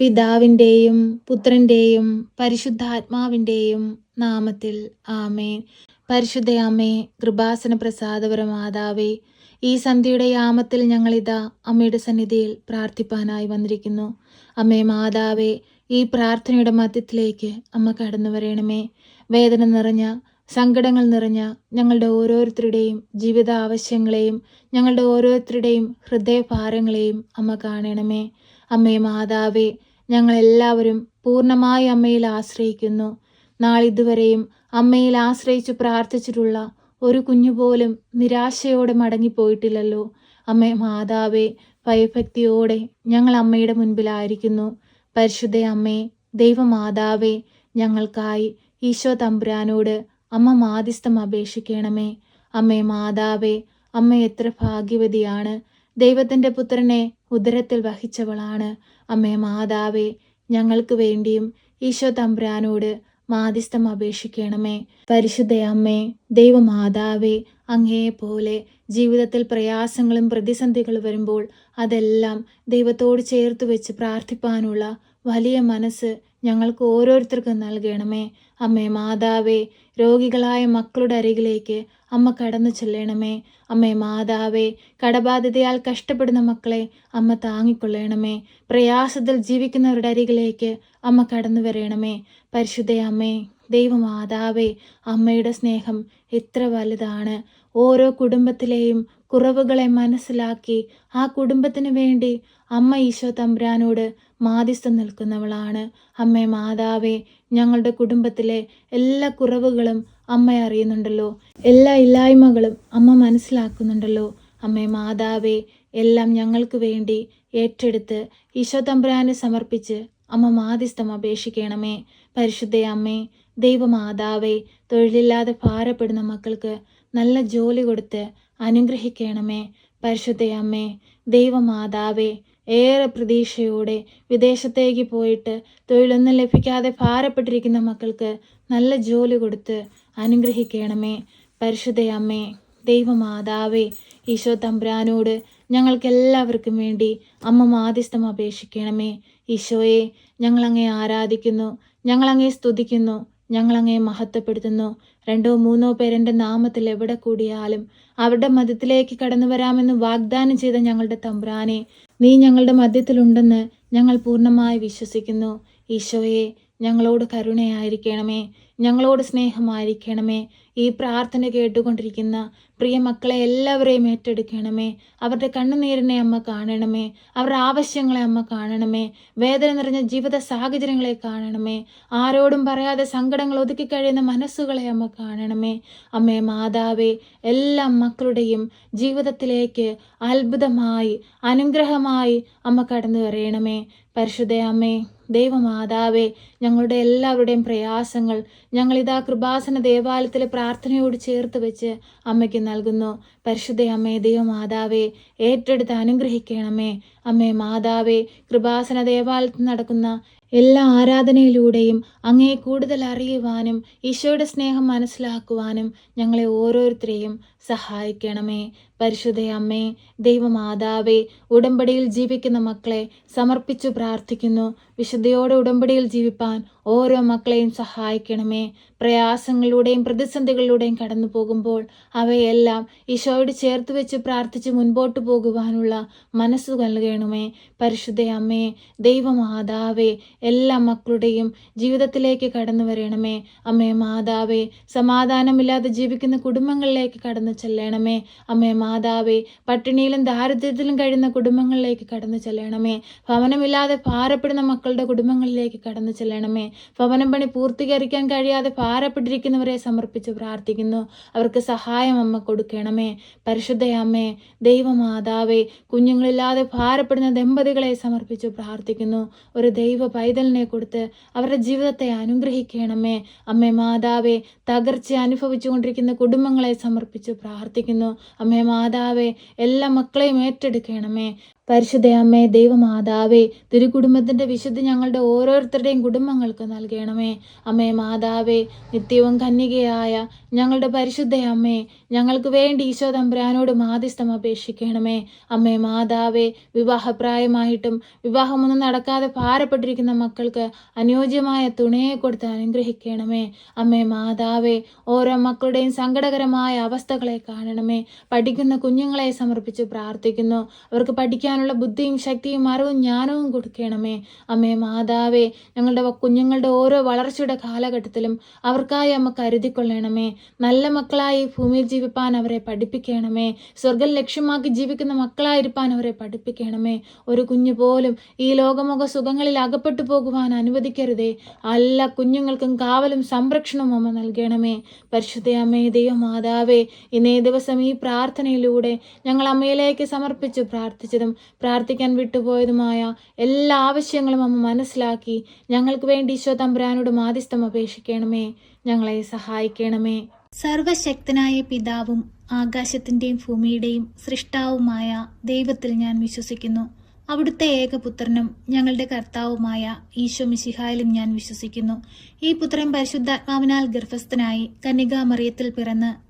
പിതാവിന്റെയും പുത്രന്റെയും പരിശുദ്ധാത്മാവിന്റെയും നാമത്തിൽ ആമേൻ. പരിശുദ്ധയാമേ കൃപാസന പ്രസാദപര മാതാവേ ഈ സന്ധ്യയുടെ യാമത്തിൽ ഞങ്ങളിതാ അമ്മയുടെ സന്നിധിയിൽ പ്രാർത്ഥിപ്പാനായി വന്നിരിക്കുന്നു. അമ്മേ മാതാവേ ഈ പ്രാർത്ഥനയുടെ മധ്യത്തിലേക്ക് അമ്മ കടന്നു വരണമേ. വേദന നിറഞ്ഞ സങ്കടങ്ങൾ നിറഞ്ഞ ഞങ്ങളുടെ ഓരോരുത്തരുടെയും ജീവിത ആവശ്യങ്ങളെയും ഞങ്ങളുടെ ഓരോരുത്തരുടെയും ഹൃദയഭാരങ്ങളെയും അമ്മ കാണണമേ. അമ്മേ മാതാവേ ഞങ്ങളെല്ലാവരും പൂർണമായി അമ്മയിൽ ആശ്രയിക്കുന്നു. നാളിതുവരെയും അമ്മയിൽ ആശ്രയിച്ചു പ്രാർത്ഥിച്ചിട്ടുള്ള ഒരു കുഞ്ഞുപോലും നിരാശയോടെ മടങ്ങിപ്പോയിട്ടില്ലല്ലോ. അമ്മ മാതാവേ ഭയഭക്തിയോടെ ഞങ്ങൾ അമ്മയുടെ മുൻപിലായിരിക്കുന്നു. പരിശുദ്ധ അമ്മേ ദൈവമാതാവേ ഞങ്ങൾക്കായി ഈശോ തമ്പുരാനോട് അമ്മ മാധ്യസ്ഥം അപേക്ഷിക്കണമേ. അമ്മേ മാതാവേ അമ്മ എത്ര ഭാഗ്യവതിയാണ്. ദൈവത്തിന്റെ പുത്രനെ ഉദരത്തിൽ വഹിച്ചവളാണ്. അമ്മേ മാതാവേ ഞങ്ങൾക്ക് വേണ്ടിയും ഈശോ തമ്പ്രാനോട് മാധ്യസ്ഥം അപേക്ഷിക്കണമേ. പരിശുദ്ധ അമ്മേ ദൈവമാതാവേ അങ്ങേപോലെ ജീവിതത്തിൽ പ്രയാസങ്ങളും പ്രതിസന്ധികളും വരുമ്പോൾ അതെല്ലാം ദൈവത്തോട് ചേർത്ത് വെച്ച് പ്രാർത്ഥിപ്പാനുള്ള വലിയ മനസ്സ് ഞങ്ങൾക്ക് ഓരോരുത്തർക്കും നൽകണമേ. അമ്മേ മാതാവേ രോഗികളായ മക്കളുടെ അരികിലേക്ക് അമ്മ കടന്നു ചെല്ലണമേ. അമ്മേ മാതാവേ കടബാധിതയാൽ കഷ്ടപ്പെടുന്ന മക്കളെ അമ്മ താങ്ങിക്കൊള്ളണമേ. പ്രയാസത്തിൽ ജീവിക്കുന്നവരുടെ അരികിലേക്ക് അമ്മ കടന്നു വരണമേ. പരിശുദ്ധ അമ്മേ ദൈവമാതാവേ അമ്മയുടെ സ്നേഹം എത്ര വലുതാണ്. ഓരോ കുടുംബത്തിലെയും കുറവുകളെ മനസ്സിലാക്കി ആ കുടുംബത്തിന് വേണ്ടി അമ്മ ഈശോ തമ്പുരാനോട് മാധ്യസ്ഥം നിൽക്കുന്നവളാണ്. അമ്മേ മാതാവേ ഞങ്ങളുടെ കുടുംബത്തിലെ എല്ലാ കുറവുകളും അമ്മ അറിയുന്നുണ്ടല്ലോ. എല്ലാ ഇല്ലായ്മകളും അമ്മ മനസ്സിലാക്കുന്നുണ്ടല്ലോ. അമ്മേ മാതാവേ എല്ലാം ഞങ്ങൾക്ക് വേണ്ടി ഏറ്റെടുത്ത് ഈശോ തമ്പുരാനെ സമർപ്പിച്ച് അമ്മ മാധ്യസ്ഥം അപേക്ഷിക്കണമേ. പരിശുദ്ധ അമ്മേ ദൈവമാതാവേ തൊഴിലില്ലാതെ ഭാരപ്പെടുന്ന മക്കൾക്ക് നല്ല ജോലി കൊടുത്ത് അനുഗ്രഹിക്കണമേ. പരിശുദ്ധ അമ്മേ ദൈവമാതാവേ ഏറെ പ്രതീക്ഷയോടെ വിദേശത്തേക്ക് പോയിട്ട് തൊഴിലൊന്നും ലഭിക്കാതെ ഭാരപ്പെട്ടിരിക്കുന്ന മക്കൾക്ക് നല്ല ജോലി കൊടുത്ത് അനുഗ്രഹിക്കണമേ. പരിശുദ്ധ അമ്മേ ദൈവമാതാവേ ഈശോ തമ്പ്രാനോട് ഞങ്ങൾക്ക് എല്ലാവർക്കും വേണ്ടി അമ്മ മാധ്യസ്ഥം അപേക്ഷിക്കണമേ. ഈശോയെ ഞങ്ങളങ്ങേ ആരാധിക്കുന്നു ഞങ്ങളങ്ങേ സ്തുതിക്കുന്നു ഞങ്ങളങ്ങേ മഹത്വപ്പെടുത്തുന്നു. രണ്ടോ മൂന്നോ പേരെന്റെ നാമത്തിൽ എവിടെ കൂടിയാലും അവരുടെ മതത്തിലേക്ക് കടന്നു വരാമെന്ന് വാഗ്ദാനം ചെയ്ത ഞങ്ങളുടെ തമ്പ്രാനെ നീ ഞങ്ങളുടെ മധ്യത്തിലുണ്ടെന്ന് ഞങ്ങൾ പൂർണമായി വിശ്വസിക്കുന്നു. ഈശോയെ ഞങ്ങളോട് കരുണയായിരിക്കണമേ. ഞങ്ങളോട് സ്നേഹമായിരിക്കണമേ. ഈ പ്രാർത്ഥന കേട്ടുകൊണ്ടിരിക്കുന്ന പ്രിയ മക്കളെ എല്ലാവരെയും ഏറ്റെടുക്കണമേ. അവരുടെ കണ്ണുനീരിനെ അമ്മ കാണണമേ. അവരുടെ ആവശ്യങ്ങളെ അമ്മ കാണണമേ. വേദന നിറഞ്ഞ ജീവിത സാഹചര്യങ്ങളെ കാണണമേ. ആരോടും പറയാതെ സങ്കടങ്ങൾ ഒതുക്കി കഴിയുന്ന മനസ്സുകളെ അമ്മ കാണണമേ. അമ്മേ മാതാവേ എല്ലാ മക്കളുടെയും ജീവിതത്തിലേക്ക് അത്ഭുതമായി അനുഗ്രഹമായി അമ്മ കടന്നു വരയണമേ. പരിശുദ്ധ അമ്മേ ദൈവമാതാവേ ഞങ്ങളുടെ എല്ലാവരുടെയും പ്രയാസങ്ങൾ ഞങ്ങളിതാ കൃപാസന ദേവാലയത്തിലെ പ്രാർത്ഥനയോട് ചേർത്ത് വെച്ച് അമ്മയ്ക്ക് നൽകുന്നു. പരിശുദ്ധ അമ്മേ ദൈവമാതാവേ ഏറ്റെടുത്ത് അനുഗ്രഹിക്കണമേ. അമ്മേ മാതാവേ കൃപാസന ദേവാലയത്തിൽ നടക്കുന്ന എല്ലാ ആരാധനയിലൂടെയും അങ്ങയെ കൂടുതൽ അറിയുവാനും ഈശോയുടെ സ്നേഹം മനസ്സിലാക്കുവാനും ഞങ്ങളെ ഓരോരുത്തരെയും സഹായിക്കണമേ. പരിശുദ്ധ അമ്മേ ദൈവമാതാവേ ഉടമ്പടിയിൽ ജീവിക്കുന്ന മക്കളെ സമർപ്പിച്ചു പ്രാർത്ഥിക്കുന്നു. വിശുദ്ധയോടെ ഉടമ്പടിയിൽ ജീവിപ്പാൻ ഓരോ മക്കളെയും സഹായിക്കണമേ. പ്രയാസങ്ങളിലൂടെയും പ്രതിസന്ധികളിലൂടെയും കടന്നു പോകുമ്പോൾ അവയെല്ലാം ഈശോയോട് ചേർത്ത് വെച്ച് പ്രാർത്ഥിച്ച് മുൻപോട്ട് പോകുവാനുള്ള മനസ്സ് നൽകണമേ. പരിശുദ്ധ അമ്മേ ദൈവമാതാവേ എല്ലാ മക്കളുടെയും ജീവിതത്തിലേക്ക് കടന്നു വരണമേ. അമ്മേ മാതാവേ സമാധാനമില്ലാതെ ജീവിക്കുന്ന കുടുംബങ്ങളിലേക്ക് കടന്നു ചെല്ലണമേ. അമ്മേ മാതാവേ പട്ടിണിയിലും ദാരിദ്ര്യത്തിലും കഴിയുന്ന കുടുംബങ്ങളിലേക്ക് കടന്നു ചെല്ലണമേ. ഭവനമില്ലാതെ ഭാരപ്പെടുന്ന മക്കളുടെ കുടുംബങ്ങളിലേക്ക് കടന്നു ചെല്ലണമേ. ഭവനം പണി പൂർത്തീകരിക്കാൻ കഴിയാതെ ഭാരപ്പെട്ടിരിക്കുന്നവരെ സമർപ്പിച്ച് പ്രാർത്ഥിക്കുന്നു. അവർക്ക് സഹായം അമ്മ കൊടുക്കണമേ. പരിശുദ്ധയമ്മേ ദൈവമാതാവേ കുഞ്ഞുങ്ങളില്ലാതെ ഭാരപ്പെടുന്ന ദമ്പതികളെ സമർപ്പിച്ച് പ്രാർത്ഥിക്കുന്നു. ഒരു ദൈവ പൈതലിനെ കൊടുത്ത് അവരുടെ ജീവിതത്തെ അനുഗ്രഹിക്കണമേ. അമ്മേ മാതാവേ തകർച്ച അനുഭവിച്ചുകൊണ്ടിരിക്കുന്ന കുടുംബങ്ങളെ സമർപ്പിച്ച് പ്രാർത്ഥിക്കുന്നു. അമ്മേ മാതാവേ എല്ലാ മക്കളെയും ഏറ്റെടുക്കണമേ. പരിശുദ്ധ അമ്മേ ദൈവമാതാവേ തിരുകുടുംബത്തിന്റെ വിശുദ്ധി ഞങ്ങളുടെ ഓരോരുത്തരുടെയും കുടുംബങ്ങൾക്ക് നൽകണമേ. അമ്മേ മാതാവേ നിത്യവും കന്യകയായ ഞങ്ങളുടെ പരിശുദ്ധയമ്മേ ഞങ്ങൾക്ക് വേണ്ടി ഈശോ തമ്പുരാനോട് മാധ്യസ്ഥം അപേക്ഷിക്കണമേ. അമ്മേ മാതാവേ വിവാഹപ്രായമായിട്ടും വിവാഹമൊന്നും നടക്കാതെ ഭാരപ്പെട്ടിരിക്കുന്ന മക്കൾക്ക് അനുയോജ്യമായ തുണയെ കൊടുത്ത് അനുഗ്രഹിക്കണമേ. അമ്മേ മാതാവേ ഓരോ മക്കളുടെയും സങ്കടകരമായ അവസ്ഥകളെ കാണണമേ. പഠിക്കുന്ന കുഞ്ഞുങ്ങളെ സമർപ്പിച്ച് പ്രാർത്ഥിക്കുന്നു. അവർക്ക് പഠിക്കാനുള്ള ബുദ്ധിയും ശക്തിയും അറിവും ജ്ഞാനവും കൊടുക്കണമേ. അമ്മേ മാതാവേ ഞങ്ങളുടെ കുഞ്ഞുങ്ങളുടെ ഓരോ വളർച്ചയുടെ കാലഘട്ടത്തിലും അവർക്കായി അമ്മ കരുതിക്കൊള്ളണമേ. നല്ല മക്കളായി ഭൂമിയിൽ ജീവിപ്പാൻ അവരെ പഠിപ്പിക്കണമേ. സ്വർഗം ലക്ഷ്യമാക്കി ജീവിക്കുന്ന മക്കളായിരിക്കാൻ അവരെ പഠിപ്പിക്കണമേ. ഒരു കുഞ്ഞു പോലും ഈ ലോകമുഖ സുഖങ്ങളിൽ അകപ്പെട്ടു പോകുവാൻ അനുവദിക്കരുതേ. എല്ലാ കുഞ്ഞുങ്ങൾക്കും കാവലും സംരക്ഷണവും അമ്മ നൽകണമേ. പരിശുദ്ധ അമ്മേ ദൈവമാതാവേ ഇന്നേ ദിവസം ഈ പ്രാർത്ഥനയിലൂടെ ഞങ്ങൾ അമ്മയിലേക്ക് സമർപ്പിച്ചു പ്രാർത്ഥിച്ചതും പ്രാർത്ഥിക്കാൻ വിട്ടുപോയതുമായ എല്ലാ ആവശ്യങ്ങളും അമ്മ മനസ്സിലാക്കി. ഞങ്ങൾക്ക് വേണ്ടി ഈശോ തമ്പുരാനോട് മാധ്യസ്ഥം അപേക്ഷിക്കണമേ. ഞങ്ങളെ സഹായിക്കണമേ. സർവശക്തനായ പിതാവും ആകാശത്തിന്റെയും ഭൂമിയുടെയും സൃഷ്ടാവുമായ ദൈവത്തിൽ ഞാൻ വിശ്വസിക്കുന്നു. അവിടുത്തെ ഏകപുത്രനും ഞങ്ങളുടെ കർത്താവുമായ ഈശോ മിശിഹായിലും ഞാൻ വിശ്വസിക്കുന്നു. ഈ പുത്രൻ പരിശുദ്ധാത്മാവിനാൽ ഗർഭസ്ഥനായി കന്യകാമറിയത്തിൽ പിറന്ന്